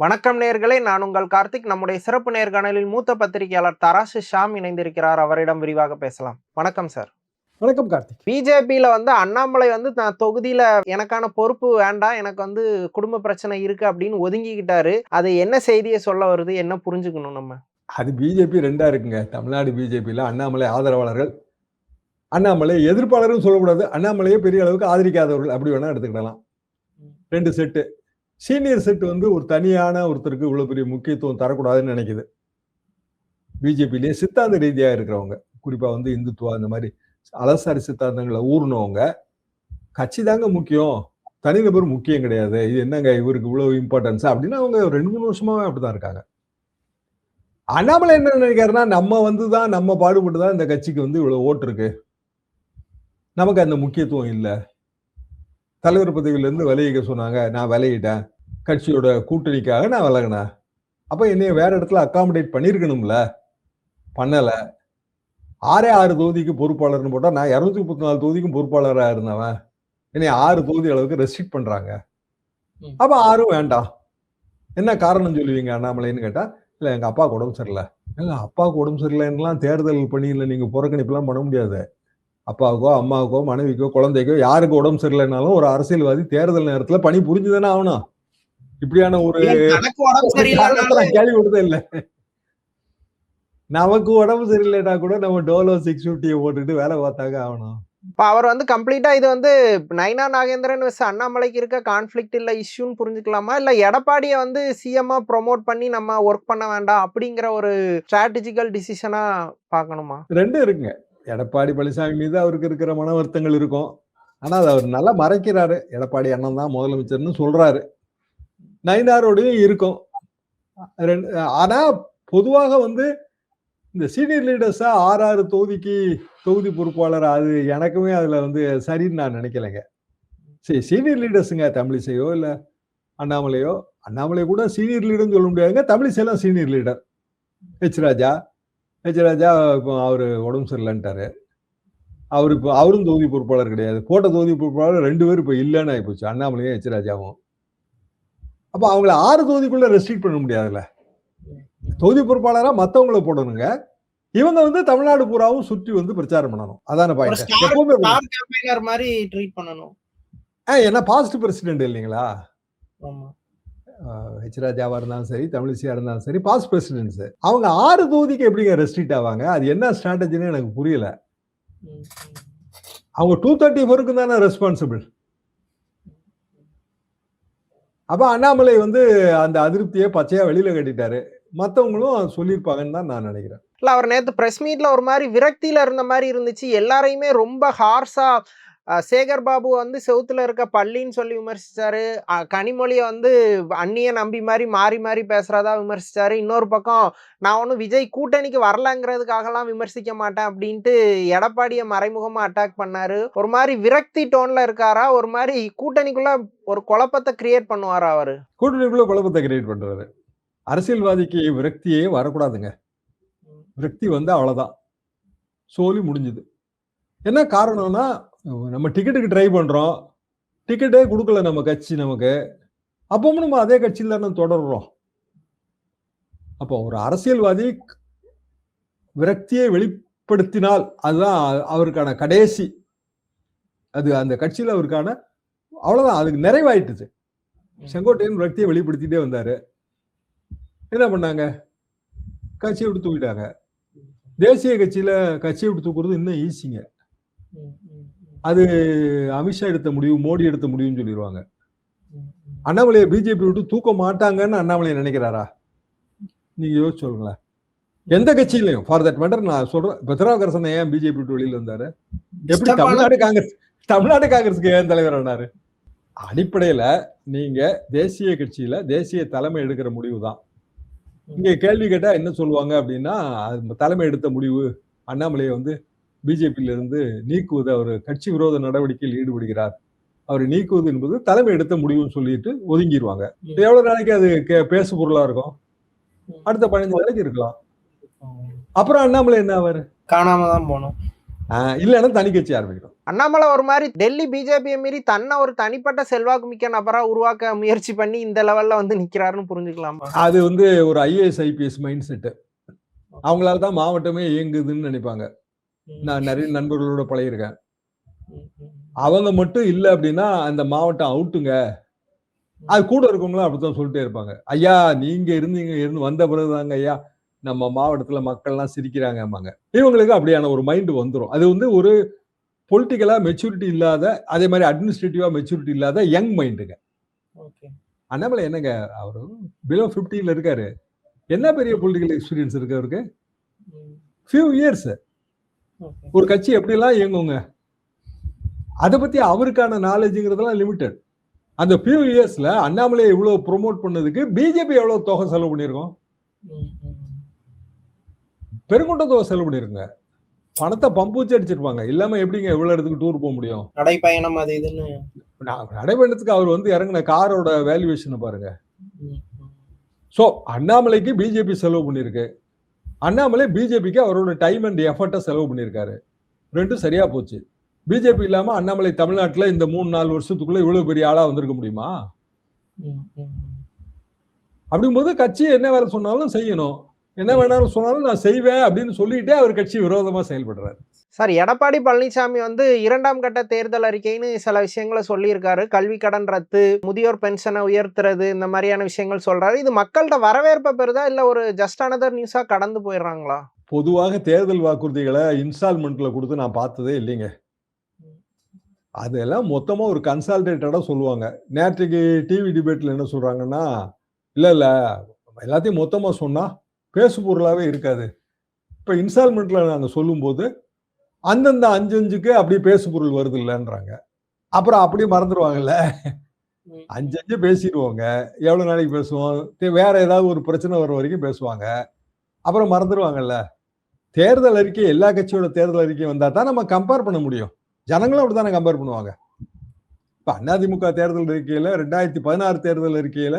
வணக்கம் நேர்களே நான் உங்கள் கார்த்திக். நம்முடைய சிறப்பு நேர்காணலில் மூத்த பத்திரிகையாளர் தராசு ஷாம் இணைந்திருக்கிறார். அவரிடம் விரிவாக பேசலாம். வணக்கம் சார் வணக்கம் கார்த்திக். பிஜேபியில வந்து அண்ணாமலை வந்து நான் தொகுதியில எனக்கான பொறுப்பு வேண்டாம் எனக்கு வந்து குடும்ப பிரச்சனை இருக்கு அப்படின்னு ஒதுங்கிக்கிட்டாரு. அது என்ன செய்தியை சொல்ல வருது? என்ன புரிஞ்சுக்கணும் நம்ம? அது பிஜேபி ரெண்டா இருக்குங்க. தமிழ்நாடு பிஜேபியில் அண்ணாமலை ஆதரவாளர்கள். அண்ணாமலை எதிர்ப்பாளரும் சொல்லக்கூடாது. அண்ணாமலையே பெரிய அளவுக்கு ஆதரிக்காதவர்கள். அப்படி வேணா எடுத்துக்கிடலாம். ரெண்டு செட்டு சீனியர் செட் வந்து ஒரு தனியான ஒருத்தருக்கு இவ்வளவு பெரிய முக்கியத்துவம் தரக்கூடாதுன்னு நினைக்குது. பிஜேபியிலேயே சித்தாந்த ரீதியா இருக்கிறவங்க. குறிப்பா வந்து இந்துத்துவா இந்த மாதிரி அலசாரி சித்தாந்தங்களை ஊர்னவங்க. கட்சி தாங்க முக்கியம். தனிநபர் முக்கியம் கிடையாது. இது என்னங்க இவருக்கு இவ்வளவு இம்பார்ட்டன்ஸ் அப்படின்னு அவங்க ரெண்டு மூணு வருஷமாவே அப்படிதான் இருக்காங்க. அண்ணாமலை என்ன நினைக்கிறாருன்னா நம்ம வந்து தான் நம்ம பாடுபட்டு தான் இந்த கட்சிக்கு வந்து இவ்வளவு ஓட்டு இருக்கு. நமக்கு அந்த முக்கியத்துவம் இல்லை. தலைவர் பதவியிலேருந்து விலையிக்க சொன்னாங்க. நான் விலையிட்டேன் கட்சியோட கூட்டணிக்காக நான் விலகினேன் அப்ப என்னைய வேற இடத்துல அகாமடேட் பண்ணிருக்கணும்ல? பண்ணல. ஆறே ஆறு தொகுதிக்கு பொறுப்பாளர்னு போட்டா நான் இருநூத்தி முப்பத்தி நாலு தொகுதிக்கும் பொறுப்பாளரா இருந்தவன். என்னை ஆறு தொகுதி அளவுக்கு ரெஸ்ட்ரிக்ட் பண்றாங்க. ம். அப்ப ஆறும் வேண்டாம். என்ன காரணம் சொல்லுவீங்க அண்ணாமலைன்னு கேட்டா இல்ல எங்க அப்பாவுக்கு உடம்பு சரியில்லை. எங்க அப்பாவுக்கு உடம்பு சரியில்லைன்னுலாம் தேர்தல் பணியில நீங்க புறக்கணிப்புலாம் பண்ண முடியாது. அப்பாவுக்கோ அம்மாவுக்கோ மனைவிக்கோ குழந்தைக்கோ யாருக்கு உடம்பு சரியில்லைனாலும் ஒரு அரசியல்வாதி தேர்தல் நேரத்துல பணி புரிஞ்சுதானே ஆகணும். இப்படியான ஒரு கேள்வி கொடுத்தே இல்ல. நமக்கு உடம்பு சரியில்லைனா கூட நம்ம டோலோ சிக்ஸ் பிப்டியை போட்டுட்டு வேலை பார்த்தாங்க ஆகணும். இப்ப அவர் வந்து கம்ப்ளீட்டா இது வந்து நைனா நாகேந்திரன் வச்சு அண்ணாமலைக்கு இருக்க கான்ஃபிளிக்ட் இல்ல இஷ்யூன்னு புரிஞ்சுக்கலாமா? இல்ல எடப்பாடியை வந்து சிஎம்மா ப்ரோமோட் பண்ணி நம்ம ஒர்க் பண்ண வேண்டாம் அப்படிங்கிற ஒரு ஸ்ட்ராட்டஜிக்கல் டிசிஷனா பார்க்கணுமா? ரெண்டும் இருக்குங்க. எடப்பாடி பழனிசாமி மீது அவருக்கு இருக்கிற மன வருத்தங்கள் இருக்கும். ஆனா அதை அவர் நல்லா மறைக்கிறாரு. எடப்பாடி அண்ணன் தான் முதலமைச்சர்னு சொல்றாரு. நயினாரோடையும் இருக்கும். ரெண்டு- ஆனா பொதுவாக வந்து இந்த சீனியர் லீடர்ஸா ஆறு ஆறு தொகுதிக்கு தொகுதி பொறுப்பாளர் அது எனக்குமே அதுல வந்து சரின்னு நான் நினைக்கலைங்க. சரி சீனியர் லீடர்ஸுங்க தமிழிசையோ இல்ல அண்ணாமலையோ அண்ணாமலை கூட சீனியர் லீடர்னு சொல்ல முடியாதுங்க. தமிழிசைலாம் senior leader. H Raja H Raja இப்போ அவரு உடம்பு சரியில்லைன்ட்டாரு. அவர் இப்போ அவரும் தொகுதி பொறுப்பாளர் கிடையாது. போட்ட தொகுதி பொறுப்பாளர் ரெண்டு பேரும் இப்போ இல்லைன்னு ஆயிப்போச்சு அண்ணாமலையும் ஹெச் ராஜாவும். அப்போ அவங்கள ஆறு தொகுதிக்குள்ள ரெஸ்ட்ரிக்ட் பண்ண முடியாதுல்ல. தொகுதி பொறுப்பாளரா மத்தவங்கள போடணுங்க. இவங்க வந்து தமிழ்நாடு பூராவும் சுற்றி வந்து பிரச்சாரம் பண்ணணும். அதான பாயிண்ட் மாதிரி ட்ரீட் பண்ணணும். ஆ, ஏன்னா பாஸ்ட் பிரசிடென்ட் இல்லைங்களா? ஹெச் ராஜாவா இருந்தாலும் சரி தமிழிசையா இருந்தாலும் சரி பாஸ்ட் பிரசிடென்ட்ஸ் அவங்க ஆறு தொகுதிக்கு எப்படிங்க ரெஸ்ட்ரிக்ட் ஆவாங்க? அது என்ன ஸ்ட்ராட்டஜின்னு எனக்கு புரியல. அவங்க டூ தேர்ட்டி ஃபோருக்கு தானே ரெஸ்பான்சிபிள் அப்ப அண்ணாமலை வந்து அந்த அதிருப்தியை பச்சையா வெளியில கட்டிட்டாரு. மற்றவங்களும் சொல்லியிருப்பாங்கன்னு தான் நான் நினைக்கிறேன். இல்லை அவர் நேற்று ப்ரெஸ் மீட்டில் ஒரு மாதிரி விரக்தியில் இருந்த மாதிரி இருந்துச்சு. எல்லாரையுமே ரொம்ப ஹார்ஸாக சேகர் பாபு வந்து செவுத்துல இருக்க பள்ளின்னு சொல்லி விமர்சிச்சாரு. கனிமொழியை வந்து அந்நிய நம்பி மாதிரி மாறி மாறி பேசுறதா விமர்சிச்சாரு. இன்னொரு பக்கம் நான் ஒன்றும் விஜய் கூட்டணிக்கு வரலங்கிறதுக்காகலாம் விமர்சிக்க மாட்டேன் அப்படின்ட்டு எடப்பாடியை மறைமுகமா அட்டாக் பண்ணாரு. ஒரு மாதிரி விரக்தி டோன்ல இருக்காரா? ஒரு மாதிரி கூட்டணிக்குள்ள ஒரு குழப்பத்தை கிரியேட் பண்ணுவாரா அவரு? கூட்டணிக்குள்ள குழப்பத்தை கிரியேட் பண்றாரு. அரசியல்வாதிக்கு விரக்தியே வரக்கூடாதுங்க. விரக்தி வந்து அவ்வளவுதான். சோலி முடிஞ்சுது. என்ன காரணம்னா நம்ம டிக்கெட்டுக்கு ட்ரை பண்றோம். டிக்கெட்டே கொடுக்கல நம்ம கட்சி நமக்கு. அப்பவும் நம்ம அதே கட்சியில் தானே தொடர்றோம். அப்போ ஒரு அரசியல்வாதி விரக்தியை வெளிப்படுத்தினால் அதுதான் அவருக்கான கடைசி. அது அந்த கட்சியில் அவருக்கான அவ்வளவுதான் அதுக்கு நிறைவாயிட்டுச்சு செங்கோட்டையன் விரக்தியை வெளிப்படுத்திட்டே வந்தாரு. என்ன பண்ணாங்க? கட்சியை விட்டு தூக்கிட்டாங்க. தேசிய கட்சியில கட்சியை விட்டு தூக்குறது இன்னும் ஈஸிங்க. அது அமித்ஷா எடுத்த முடிவு மோடி எடுத்த முடிவுன்னு சொல்லிடுவாங்க அண்ணாமலையை பிஜேபி விட்டு தூக்க மாட்டாங்கன்னு அண்ணாமலை நினைக்கிறாரா? நீங்க யோசிச்சு சொல்லுங்களேன். எந்த கட்சியிலையும் ஃபார் தட் மேட்டர் நான் சொல்றேன் இப்ப திருநாவுக்கரசன் ஏன் பிஜேபி விட்டு வெளியில வந்தாரு? எப்படி தமிழ்நாடு காங்கிரஸ் தமிழ்நாடு காங்கிரஸுக்கு ஏன் தலைவர் ஆனாரு? அடிப்படையில நீங்க தேசிய கட்சியில தேசிய தலைமை எடுக்கிற முடிவு தான் இங்க கேள்வி கேட்டா என்ன சொல்லுவாங்க அப்படின்னா தலைமை எடுத்த முடிவு அண்ணாமலையை வந்து பிஜேபியில இருந்து நீக்குவது அவர் கட்சி விரோத நடவடிக்கையில் ஈடுபடுகிறார். அவர் நீக்குவது என்பது தலைமை எடுத்த முடிவுன்னு சொல்லிட்டு ஒதுங்கிடுவாங்க எவ்வளவு நாளைக்கு அது பேசு பொருளா இருக்கும்? அடுத்த பதினஞ்சு நாளைக்கு இருக்கலாம். அப்புறம் அண்ணாமலை என்ன ஆவாரு காணாம தான் போனோம் ஆஹ் இல்லைன்னா தனி கட்சி ஆரம்பிக்கணும். அண்ணாமலை ஒரு மாதிரி டெல்லி பிஜேபியை மீறி தன்னை ஒரு தனிப்பட்ட செல்வாக்கு மிக்க நபரா உருவாக்க முயற்சி பண்ணி இந்த லெவல்ல வந்து நிக்கிறாருன்னு புரிஞ்சுக்கலாமா? அது வந்து ஒரு ஐஏஎஸ் ஐபிஎஸ் மைண்ட் செட்டு அவங்களால தான் மாவட்டமே இயங்குதுன்னு நினைப்பாங்க. நான் நிறைய நண்பர்களோட பழகிருக்கேன் அவங்க மட்டும் இல்லை அப்படின்னா அந்த மாவட்டம் அவுட்டுங்க. அது கூட இருக்கவங்களும் அப்படித்தான் சொல்லிட்டே இருப்பாங்க. ஐயா நீங்க இருந்தீங்க இருந்து வந்த பிறகுதாங்க ஐயா நம்ம மாவட்டத்துல மக்கள்லாம் சிரிக்கிறாங்கம்பாங்க. இவங்களுக்கு அப்படியான ஒரு மைண்ட் வந்துடும் அது வந்து ஒரு பொலிட்டிக்கலா மெச்சூரிட்டி இல்லாத அதே மாதிரி அட்மினிஸ்ட்ரேட்டிவா மெச்சூரிட்டி இல்லாத யங் மைண்டுங்க. அண்ணாமலை என்னங்க அவரு பிலோ பிப்டீன்ல இருக்காரு. என்ன பெரிய பொலிட்டிக்கல் எக்ஸ்பீரியன்ஸ் இருக்கு அவருக்கு? ஃபியூ இயர்ஸ் ஒரு கட்சி எப்படிலாம் இயங்குங்க? அதை பத்தி அவருக்கான நாலேஜுங்கிறதெல்லாம் லிமிட்டட் அந்த ஃபியூ இயர்ஸ்ல அண்ணாமலையை இவ்வளவு ப்ரோமோட் பண்ணதுக்கு பிஜேபி எவ்வளவு தொகை செலவு பண்ணியிருக்கோம்? பெருங்கொண்ட தொகை செலவு பண்ணிருங்க பணத்தை பம்பூச்சி அடிச்சிருப்பாங்க. இல்லாம எப்படிங்க இவ்வளவு இடத்துக்கு டூர் போக முடியும்? நடைப்பயணம் அது இதுன்னு. நடைபயணத்துக்கு அவர் வந்து இறங்கின காரோட வேல்யூவேஷனை பாருங்க. ஸோ அண்ணாமலைக்கு பிஜேபி செலவு பண்ணியிருக்கு. அண்ணாமலை பிஜேபிக்கு அவரோட டைம் அண்ட் எஃபர்ட்டை செலவு பண்ணியிருக்காரு. ரெண்டும் சரியா போச்சு. பிஜேபி இல்லாம அண்ணாமலை தமிழ்நாட்டுல இந்த மூணு நாலு வருஷத்துக்குள்ள இவ்வளவு பெரிய ஆளா வந்திருக்க முடியுமா? அப்படிங்கும்போது கட்சி என்ன வேலை சொன்னாலும் செய்யணும். என்ன வேணாலும் சொன்னாலும் நான் செய்வேன் அப்படின்னு சொல்லிட்டே அவர் கட்சி விரோதமா செயல்படுறாரு. சார் எடப்பாடி பழனிசாமி வந்து இரண்டாம் கட்ட தேர்தல் அறிக்கைன்னு சில விஷயங்களை சொல்லியிருக்காரு. கல்வி கடன் ரத்து முதியோர் பென்ஷனை உயர்த்துறது இந்த மாதிரியான விஷயங்கள் சொல்றாரு. இது மக்கள்கிட்ட வரவேற்பை பெறுதா இல்ல ஒரு ஜஸ்ட் அனதர் நியூஸா கடந்து போயிடுறாங்களா? பொதுவாக தேர்தல் வாக்குறுதிகளை இன்ஸ்டால்மெண்ட்ல கொடுத்து நான் பார்த்ததே இல்லைங்க. அதெல்லாம் மொத்தமா ஒரு கன்சால்டேட்டடா சொல்லுவாங்க. நேற்றுக்கு டிவி டிபேட்ல என்ன சொல்றாங்கன்னா இல்ல இல்ல எல்லாத்தையும் மொத்தமா சொன்னா பேசு பொருளாவே இருக்காது. இப்ப இன்ஸ்டால்மெண்ட்ல நாங்க சொல்லும்போது அந்தந்த அஞ்சு அஞ்சுக்கு அப்படியே பேசு பொருள் வருது இல்லைன்றாங்க அப்புறம் அப்படியே மறந்துடுவாங்கல்ல அஞ்சு அஞ்சு பேசிடுவோங்க. எவ்வளவு நாளைக்கு பேசுவோம்? வேற ஏதாவது ஒரு பிரச்சனை வர வரைக்கும் பேசுவாங்க. அப்புறம் மறந்துடுவாங்கல்ல தேர்தல் அறிக்கை எல்லா கட்சியோட தேர்தல் அறிக்கை வந்தா தான் நம்ம கம்பேர் பண்ண முடியும். ஜனங்களும் அப்படித்தானே கம்பேர் பண்ணுவாங்க. இப்ப அதிமுக தேர்தல் அறிக்கையில ரெண்டாயிரத்தி பதினாறு தேர்தல் அறிக்கையில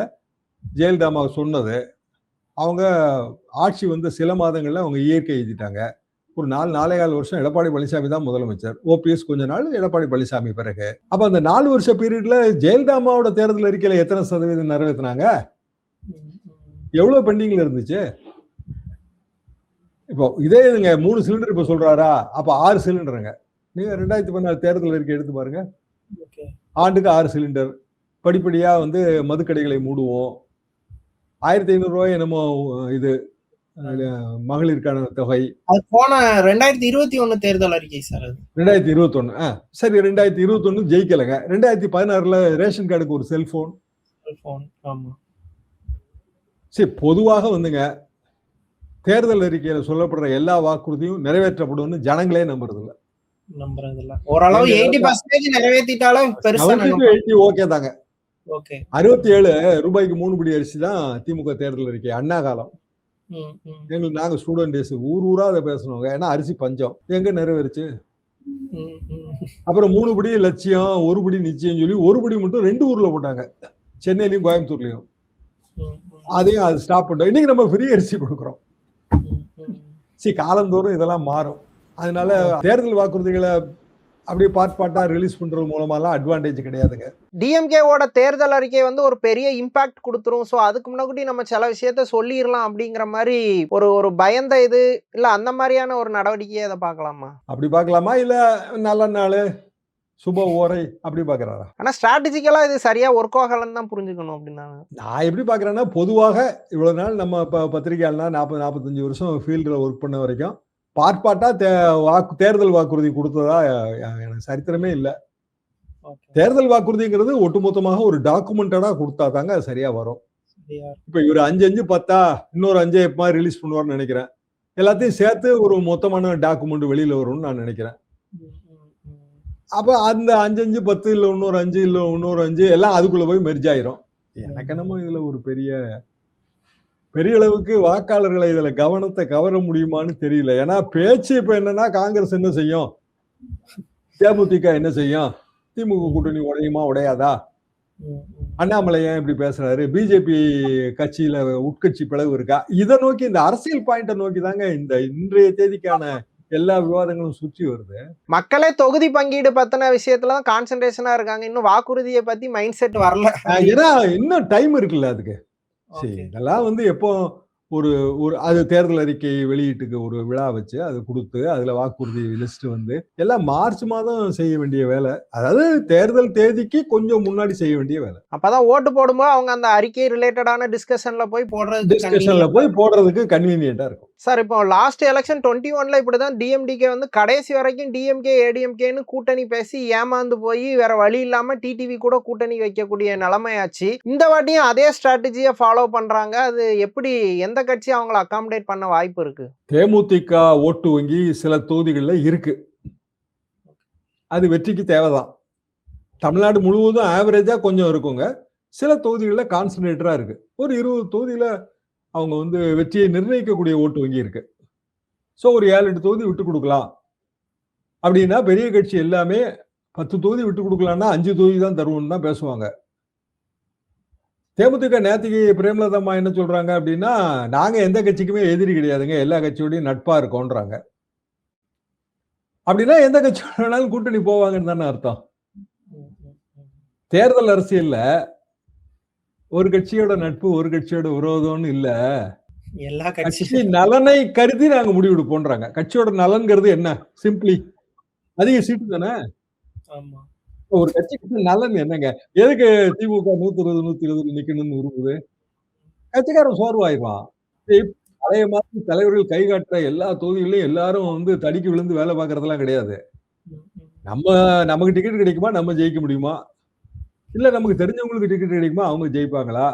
ஜெயலலிதா சொன்னது. அவங்க ஆட்சி வந்து சில மாதங்கள்ல அவங்க இயற்கை எழுதிட்டாங்க. ஒரு நாலு நாலே கால் வருஷம் எடப்பாடி பழனிசாமி தான் முதலமைச்சர். ஓபிஎஸ் கொஞ்ச நாள் எடப்பாடி பழனிசாமி பிறகு. அப்ப அந்த நாலு வருஷ பீரியட்ல ஜெயலலிதா அம்மாவோட தேர்தல் அறிக்கையில எத்தனை சதவீதம் நிறைவேற்றினாங்க எவ்வளவு பெண்டிங்ல இருந்துச்சு? இப்போ இதே இதுங்க மூணு சிலிண்டர் இப்ப சொல்றாரா? அப்ப ஆறு சிலிண்டருங்க நீங்க ரெண்டாயிரத்தி பதினாறு தேர்தல் அறிக்கை எடுத்து பாருங்க. ஆண்டுக்கு ஆறு சிலிண்டர் படிப்படியா வந்து மதுக்கடைகளை மூடுவோம். ஆயிரத்தி ஐநூறு ரூபாய் என்னமோ இது மகளிருக்கான தொகை. அது போன ரெண்டாயிரத்தி இருபத்தி ஒண்ணு தேர்தல் அறிக்கை சார் ரெண்டாயிரத்தி இருபத்தொன்னு ஆ சரி ரெண்டாயிரத்தி இருபத்தொன்னு ஜெயிக்கலைங்க. ரெண்டாயிரத்தி பதினாறுல ரேஷன் கார்டுக்கு ஒரு செல்போன் போன் ஆமா. சரி பொதுவாக வந்துங்க தேர்தல் அறிக்கையில சொல்லப்படுற எல்லா வாக்குறுதியும் நிறைவேற்றப்படும்னு ஜனங்களே நம்புறது இல்ல நம்புறது இல்ல ஓரளவு எயிட்டி பர்சன்டேஜ் நிறைவேற்றிட்டாலும் ஓகே தாங்க. அறுபத்தி ஏழு ரூபாய்க்கு மூணு படி அரிசி தான் திமுக தேர்தல் அறிக்கை அண்ணா காலம். எங்களுக்கு நாங்க ஸ்டூடெண்ட் டேஸ் ஊர் ஊரா அதை பேசணுங்க. ஏன்னா அரிசி பஞ்சம். எங்க நிறைவேறுச்சு? அப்புறம் மூணு படி லட்சியம் ஒரு படி நிச்சயம் சொல்லி ஒரு படி மட்டும் ரெண்டு ஊர்ல போட்டாங்க. சென்னையிலயும் கோயம்புத்தூர்லயும். அதையும் அது ஸ்டாப் பண்ணிட்டோம். இன்னைக்கு நம்ம ஃப்ரீ அரிசி கொடுக்குறோம். சரி காலந்தோறும் இதெல்லாம் மாறும். அதனால தேர்தல் வாக்குறுதிகளை அப்படியே பார்ட் பார்ட்டா ரிலீஸ் பண்றது மூலமாலாம் அட்வான்டேஜ் கிடையாதுங்க. டிஎம்கேவோட தேர்தல் அறிக்கை வந்து ஒரு பெரிய இம்பாக்ட் கொடுத்துரும். ஸோ அதுக்கு முன்னாடி நம்ம சில விஷயத்த சொல்லிடலாம் அப்படிங்கிற மாதிரி ஒரு ஒரு பயந்த இது இல்ல அந்த மாதிரியான ஒரு நடவடிக்கையை அதை பார்க்கலாமா? அப்படி பார்க்கலாமா? இல்ல நல்ல நாள் சுப ஓரை அப்படி பார்க்கறாரா? ஆனா ஸ்ட்ராட்டஜிக்கலா இது சரியா ஒர்க் ஆகலன்னு தான் புரிஞ்சுக்கணும் அப்படின்னா நான் எப்படி பார்க்கறேன்னா பொதுவாக இவ்வளவு நாள் நம்ம இப்போ பத்திரிகையாளனா நாற்பது நாற்பத்தஞ்சு வருஷம் ஃபீல்டில் ஒர்க் பண்ண வரைக்கும் பார்ட் பார்ட்டா தே வாக்கு தேர்தல் வாக்குறுதி கொடுத்ததா எனக்கு சரித்திரமே இல்லை. தேர்தல் வாக்குறுதிங்கிறது ஒட்டுமொத்தமாக ஒரு டாக்குமெண்டடா கொடுத்தா தாங்க அது சரியா வரும். இப்போ இவர் அஞ்சு அஞ்சு பத்தா இன்னொரு அஞ்சு எப்போ ரிலீஸ் பண்ணுவார்னு நினைக்கிறேன். எல்லாத்தையும் சேர்த்து ஒரு மொத்தமான டாக்குமெண்ட் வெளியில வரும்னு நான் நினைக்கிறேன். அப்போ அந்த அஞ்சு அஞ்சு பத்து இல்லை இன்னொரு அஞ்சு இல்லை இன்னொரு அஞ்சு எல்லாம் அதுக்குள்ள போய் மெர்ஜ் ஆயிரும். எனக்கு என்னமோ இதுல ஒரு பெரிய பெரிய அளவுக்கு வாக்காளர்களை இதுல கவனத்தை கவர முடியுமான்னு தெரியல. ஏன்னா பேச்சு இப்ப என்னன்னா காங்கிரஸ் என்ன செய்யும்? தேமுதிக என்ன செய்யும்? திமுக கூட்டணி உடையுமா உடையாதா? அண்ணாமலை ஏன் இப்படி பேசுறாரு? பிஜேபி கட்சியில உட்கட்சி பிளவு இருக்கா? இதை நோக்கி இந்த அரசியல் பாயிண்ட நோக்கி தாங்க இந்த இன்றைய தேதிக்கான எல்லா விவாதங்களும் சுற்றி வருது. மக்களே தொகுதி பங்கீடு பத்தின விஷயத்துல தான் கான்சென்ட்ரேஷனா இருக்காங்க. இன்னும் வாக்குறுதியை பத்தி மைண்ட் செட் வரல ஏன்னா இன்னும் டைம் இருக்குல்ல அதுக்கு. சரி. இதெல்லாம் வந்து எப்போ ஒரு ஒரு அது தேர்தல் அறிக்கை வெளியீட்டுக்கு ஒரு விழா வச்சு அது கொடுத்து அதுல வாக்குறுதி லிஸ்ட் வந்து எல்லாம் மார்ச் மாதம் செய்ய வேண்டிய வேலை. அதாவது தேர்தல் தேதிக்கு கொஞ்சம் முன்னாடி செய்ய வேண்டிய வேலை. அப்பதான் ஓட்டு போடும்போது அவங்க அந்த அறிக்கை ரிலேட்டடான டிஸ்கஷன்ல போய் போடுறது டிஸ்கஷன்ல போய் போடுறதுக்கு கன்வீனியன்டா இருக்கும். சார் இப்போ லாஸ்ட் எலெக்ஷன் டுவெண்ட்டி ஒன்ல இப்படிதான் டிஎம்டிகே வந்து கடைசி வரைக்கும் டிஎம்கே ஏடிஎம்கேன்னு கூட்டணி பேசி ஏமாந்து போய் வேற வழி இல்லாமல் டிடிவி கூட கூட்டணி வைக்கக்கூடிய நிலைமையாச்சு. இந்த வாட்டியும் அதே ஸ்ட்ராட்டஜியை ஃபாலோ பண்றாங்க. அது எப்படி எந்த கட்சி அவங்கள அகாமடேட் பண்ண வாய்ப்பு இருக்கு? தேமுதிக ஓட்டு வங்கி சில தொகுதிகளில் இருக்கு. அது வெற்றிக்கு தேவைதான். தமிழ்நாடு முழுவதும் ஆவரேஜா கொஞ்சம் இருக்குங்க. சில தொகுதிகளில் கான்சன்ட்ரேட்டராக இருக்கு. ஒரு இருபது தொகுதியில் அவங்க வந்து வெற்றியை நிர்ணயிக்கக்கூடிய ஓட்டு வங்கி இருக்கு. ஸோ ஒரு ஏழு எட்டு தொகுதி விட்டு கொடுக்கலாம். அப்படின்னா பெரிய கட்சி எல்லாமே பத்து தொகுதி விட்டு கொடுக்கலாம்னா அஞ்சு தொகுதி தான் தருவோம்னு தான் பேசுவாங்க. தேமுதிக நேத்திக்கு பிரேமலதாமா அம்மா என்ன சொல்றாங்க அப்படின்னா நாங்க எந்த கட்சிக்குமே எதிரி கிடையாதுங்க எல்லா கட்சியோடையும் நட்பா இருக்கோன்றாங்க. அப்படின்னா எந்த கட்சி வேணாலும் கூட்டணி போவாங்கன்னு தானே அர்த்தம். தேர்தல் அரசியல்ல ஒரு கட்சியோட நட்பு ஒரு கட்சியோட விரோதம்னு இல்ல. எல்லா கட்சி நலனை கருதி நாங்க முடிவெடுப்போன்றாங்க கட்சியோட நலன்கிறது என்ன? சிம்பிளி அதிக சீட்டு தானே? ஆமா. ஒரு கட்சிக்கு நலன் என்னங்க? எதுக்கு திமுக நூத்தி இருபது நூத்தி இருபது நிக்கணும்னு விரும்புது? கட்சிக்காரன் சோர்வாயிருவான் பழைய மாதிரி தலைவர்கள் கை காட்டுற எல்லா தொகுதிகளிலும் எல்லாரும் வந்து தடிக்கு விழுந்து வேலை பார்க்கறதெல்லாம் கிடையாது. நம்ம நமக்கு டிக்கெட் கிடைக்குமா? நம்ம ஜெயிக்க முடியுமா? இல்ல நமக்கு தெரிஞ்சவங்களுக்கு டிக்கெட் கிடைக்குமா? அவங்க ஜெயிப்பாங்களா?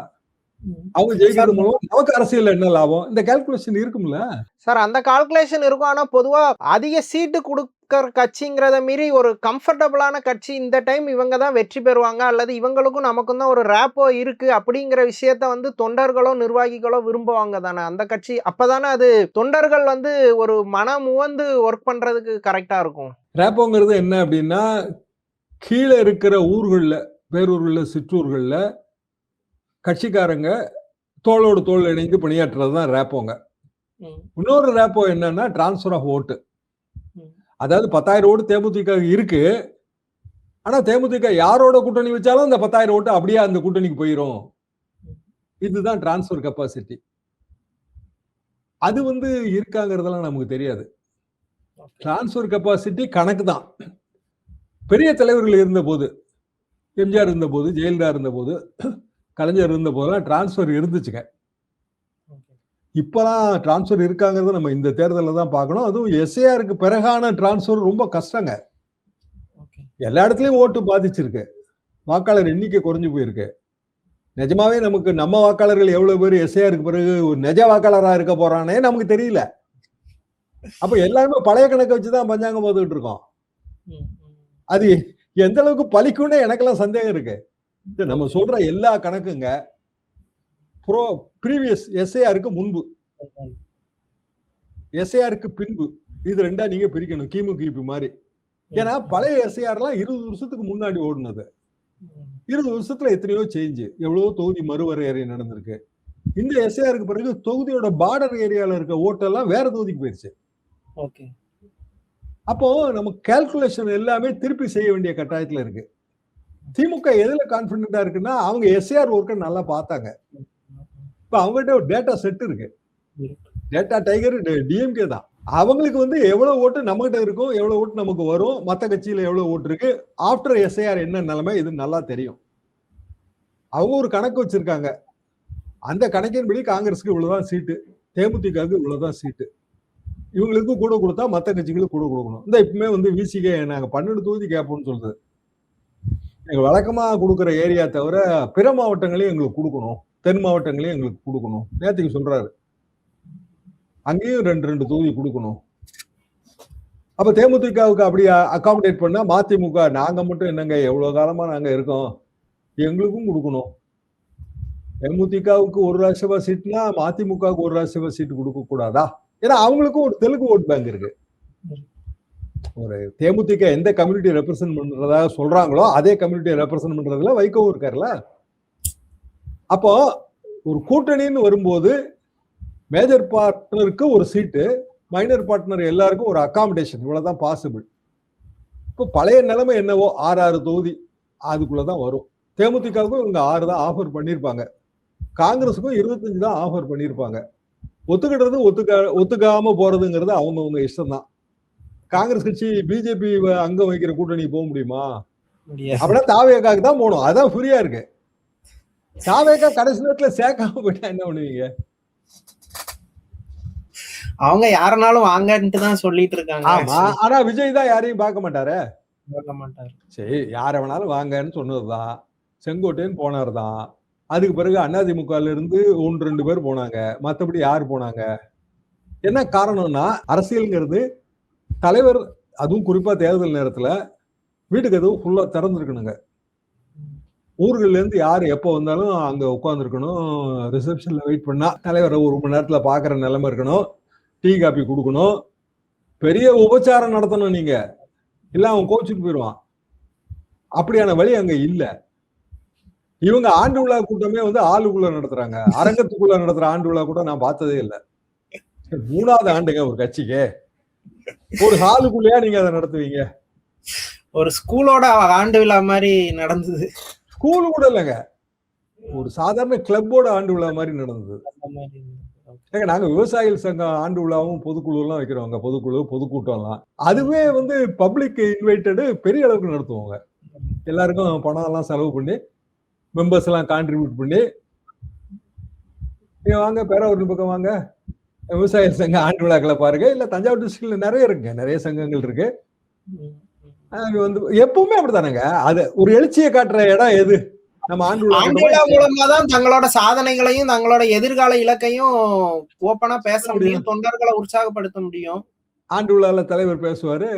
அவங்க ஜெயிக்கிறது மூலம் நமக்கு அரசியல் என்ன லாபம்? இந்த கால்குலேஷன் இருக்கும்ல. சார் அந்த கால்குலேஷன் இருக்கும். ஆனா பொதுவா அதிக சீட்டு கொடுக்கற கட்சிங்கிறத மீறி ஒரு கம்ஃபர்டபுளான கட்சி இந்த டைம் இவங்க தான் வெற்றி பெறுவாங்க. அல்லது இவங்களுக்கும் நமக்கும் தான் ஒரு ரேப்போ இருக்கு அப்படிங்கிற விஷயத்த வந்து தொண்டர்களோ நிர்வாகிகளோ விரும்புவாங்க தானே. அந்த கட்சி அப்பதானே அது தொண்டர்கள் வந்து ஒரு மனம் உவந்து ஒர்க் பண்றதுக்கு கரெக்டா இருக்கும். ரேப்போங்கிறது என்ன அப்படின்னா கீழே இருக்கிற ஊர்கள்ல பேரூர்கள்ல சிற்றூர்கள்ல கட்சிக்காரங்க தோளோடு தோள் இணைந்து பணியாற்றுறது தான் ரேப்போங்க இன்னொரு ரேப்போ என்னன்னா டிரான்ஸ்ஃபர் ஆஃப் ஓட்டு. அதாவது பத்தாயிரம் ஓட்டு தேமுதிக இருக்கு. ஆனா தேமுதிக யாரோட கூட்டணி வச்சாலும் அந்த பத்தாயிரம் ஓட்டு அப்படியே அந்த கூட்டணிக்கு போயிரும். இதுதான் டிரான்ஸ்ஃபர் கெப்பாசிட்டி அது வந்து இருக்காங்கிறதெல்லாம் நமக்கு தெரியாது. டிரான்ஸ்ஃபர் கெப்பாசிட்டி கணக்கு தான் பெரிய தலைவர்கள் இருந்த போது எம்ஜிஆர் இருந்த போது ஜெயலலிதா இருந்த போது கலைஞர் இருந்த போதெல்லாம் டிரான்ஸ்ஃபர் இருந்துச்சுங்க. இப்பெல்லாம் டிரான்ஸ்ஃபர் இருக்காங்கிறத நம்ம இந்த தேர்தலில் தான் பார்க்கணும். அதுவும் எஸ்ஏஆருக்கு பிறகான டிரான்ஸ்ஃபர் ரொம்ப கஷ்டங்க. எல்லா இடத்துலயும் ஓட்டு பாதிச்சிருக்கு. வாக்காளர் எண்ணிக்கை குறைஞ்சு போயிருக்கு. நிஜமாவே நமக்கு நம்ம வாக்காளர்கள் எவ்வளவு பேர் எஸ்ஏஆருக்கு பிறகு ஒரு நிஜ வாக்காளரா இருக்க போறானே நமக்கு தெரியல. அப்ப எல்லாருமே பழைய கணக்கை வச்சுதான் பஞ்சாங்கம் பார்த்துக்கிட்டு இருக்கோம். அது எந்த அளவுக்கு பலிக்கும்னு எனக்கெல்லாம் சந்தேகம் இருக்கு. நம்ம சொல்ற எல்லா கணக்குங்க ப்ரோ ப்ரீவியஸ் எஸ்ஏஆருக்கு முன்பு. எஸ்ஏஆருக்கு பின்பு. இது ரெண்டா நீங்க பிரிக்கணும் கிமு கிபி மாதிரி. ஏன்னா பழைய எஸ்ஐஆர்லாம் இருபது வருஷத்துக்கு முன்னாடி ஓடுனது. இருபது வருஷத்துல எத்தனையோ சேஞ்சு எவ்வளவோ தொகுதி மறுவரையறை நடந்திருக்கு. இந்த எஸ்ஐஆருக்கு பிறகு தொகுதியோட பார்டர் ஏரியால இருக்க ஓட்டெல்லாம் வேற தொகுதிக்கு போயிருச்சு. ஓகே அப்போ நம்ம கால்குலேஷன் எல்லாமே திருப்பி செய்ய வேண்டிய கட்டாயத்துல இருக்கு. திமுக எதுல கான்பிடண்டா இருக்குன்னா அவங்க எஸ்ஏஆர் ஒர்க்கை நல்லா பார்த்தாங்க. இப்ப அவங்ககிட்ட ஒரு டேட்டா செட் இருக்கு. டேட்டா டைகர் டிஎம்கே தான். அவங்களுக்கு வந்து எவ்வளவு ஓட்டு நம்மகிட்ட இருக்கும் எவ்வளவு ஓட்டு நமக்கு வரும். மற்ற கட்சியில எவ்வளவு ஓட்டு இருக்கு. ஆஃப்டர் எஸ்ஐஆர் என்ன நிலைமை இது நல்லா தெரியும். அவங்க ஒரு கணக்கு வச்சிருக்காங்க. அந்த கணக்கின்படி காங்கிரஸுக்கு இவ்வளவுதான் சீட்டு தேமுதிகவுக்கு இவ்வளவுதான் சீட்டு இவங்களுக்கும் கூட கொடுத்தா மற்ற கட்சிகளுக்கு கூட கொடுக்கணும். இந்த இப்பவுமே வந்து விசிகே நாங்கள் பன்னெண்டு தொகுதி கேட்போம்னு சொல்றது. எங்கள் வழக்கமாக கொடுக்குற ஏரியா தவிர பிற மாவட்டங்களையும் எங்களுக்கு கொடுக்கணும். தென் மாவட்டங்களையும் எங்களுக்கு கொடுக்கணும். நேற்றுக்கு சொல்றாரு. அங்கேயும் ரெண்டு ரெண்டு தொகுதி கொடுக்கணும். அப்போ தேமுதிகவுக்கு அப்படி அகாமடேட் பண்ணா மதிமுக நாங்கள் மட்டும் என்னங்க எவ்வளோ காலமாக நாங்கள் இருக்கோம்? எங்களுக்கும் கொடுக்கணும். தேமுதிகவுக்கு ஒரு ராஜ்யசபா சீட்னா மதிமுகவுக்கு ஒரு ராஜ்யசபா சீட் கொடுக்க கூடாதா ஏன்னா அவங்களுக்கும் ஒரு தெலுங்கு ஓட் பேங்க் இருக்கு. ஒரு தேமுதிக எந்த கம்யூனிட்டி ரெப்ரசென்ட் பண்றதா சொல்றாங்களோ அதே கம்யூனிட்டியை ரெப்ரசென்ட் பண்றதுல வைகவும் இருக்காருல்ல அப்போ ஒரு கூட்டணின்னு வரும்போது மேஜர் பார்ட்னருக்கு ஒரு சீட்டு மைனர் பார்ட்னர் எல்லாருக்கும் ஒரு அகாமடேஷன் இவ்வளவுதான் பாசிபிள் இப்போ பழைய நிலைமை என்னவோ ஆறு ஆறு தொகுதி அதுக்குள்ளதான் வரும். தேமுதிகவுக்கும் இவங்க ஆறு தான் ஆஃபர் பண்ணியிருப்பாங்க. காங்கிரஸுக்கும் இருபத்தஞ்சு தான் ஆஃபர் பண்ணியிருப்பாங்க. ஒத்துக்கிட்டது ஒத்துக்க ஒத்துக்காம போறதுங்கிறது அவங்கவுங்க இஷ்டம் தான் காங்கிரஸ் கட்சி பிஜேபி அங்க வைக்கிற கூட்டணி போக முடியுமா? அப்படின்னா தாவேக்காக்கு தான் போகணும். அதான் ஃப்ரீயா இருக்கு. தாவேக்கா கடைசி நேரத்துல சேர்க்காம போயிட்டா என்ன பண்ணுவீங்க? அவங்க யாருனாலும் வாங்கன்ட்டு தான் சொல்லிட்டு இருக்காங்க. ஆமா. ஆனா விஜய் தான் யாரையும் பார்க்க மாட்டாரு? சொல்ல மாட்டாரு. சரி யார வேணாலும் வாங்கன்னு சொன்னதுதான். செங்கோட்டையன் போனார் தான் அதுக்கு பிறகு அதிமுகல இருந்து ஒன்று ரெண்டு பேர் போனாங்க. மற்றபடி யார் போனாங்க? என்ன காரணம்னா அரசியலுங்கிறது தலைவர் அதுவும் குறிப்பா தேர்தல் நேரத்துல வீட்டுக்கு எதுவும் ஃபுல்லா திறந்துருக்கணுங்க. ஊர்கள்ல இருந்து யார் எப்போ வந்தாலும் அங்க உட்காந்துருக்கணும் ரிசப்ஷன்ல வெயிட் பண்ணா தலைவரை ஒரு மணி நேரத்துல பாக்குற நிலைமை இருக்கணும். டீ காபி கொடுக்கணும். பெரிய உபச்சாரம் நடத்தணும் நீங்க. இல்ல அவன் கோச்சுட்டு போயிடுவான். அப்படியான வழி அங்க இல்லை. இவங்க ஆண்டு விழா கூட்டமே வந்து ஆளுக்குள்ள நடத்துறாங்க. அரங்கத்துக்குள்ள நடத்துற ஆண்டு விழா கூட நான் பார்த்ததே இல்ல. மூணாவது ஆண்டுங்க ஒரு கட்சிக்கு. ஒரு ஹாலுக்குள்ளேயா நீங்க அதை நடத்துவீங்க? ஒரு ஸ்கூலோட ஆண்டு விழா மாதிரி நடந்தது. ஸ்கூலு கூட இல்லைங்க. ஒரு சாதாரண கிளப்போட ஆண்டு விழா மாதிரி நடந்தது. ஏங்க நாங்க விவசாயிகள் சங்கம் ஆண்டு விழாவும் பொதுக்குழு எல்லாம் வைக்கிறோங்க. பொதுக்குழு பொதுக்கூட்டம்லாம். அதுவே வந்து பப்ளிக் இன்வைட்டடு பெரிய அளவுக்கு நடத்துவாங்க. எல்லாருக்கும் பணம் எல்லாம் செலவு பண்ணி மெம்பர்ஸ் எல்லாம் கான்ட்ரிபியூட் பண்ணி நீங்க வாங்க பேராவூர் பக்கம் வாங்க. விவசாய சங்க ஆண்டு விழாக்களை பாருங்க. இல்ல தஞ்சாவூர் டிஸ்ட்ரிக்ட்ல நிறைய இருக்குங்க நிறைய சங்கங்கள் இருக்கு. வந்து எப்பவுமே அப்படித்தானேங்க? அது ஒரு எழுச்சியை காட்டுற இடம் எது? நம்ம ஆண்டு விழா மூலமா தான் தங்களோட சாதனைகளையும் தங்களோட எதிர்கால இலக்கையும் ஓப்பனா பேச முடியும். தொண்டர்களை உற்சாகப்படுத்த முடியும். ஆண்டு விழால தலைவர் பேசுவாரு.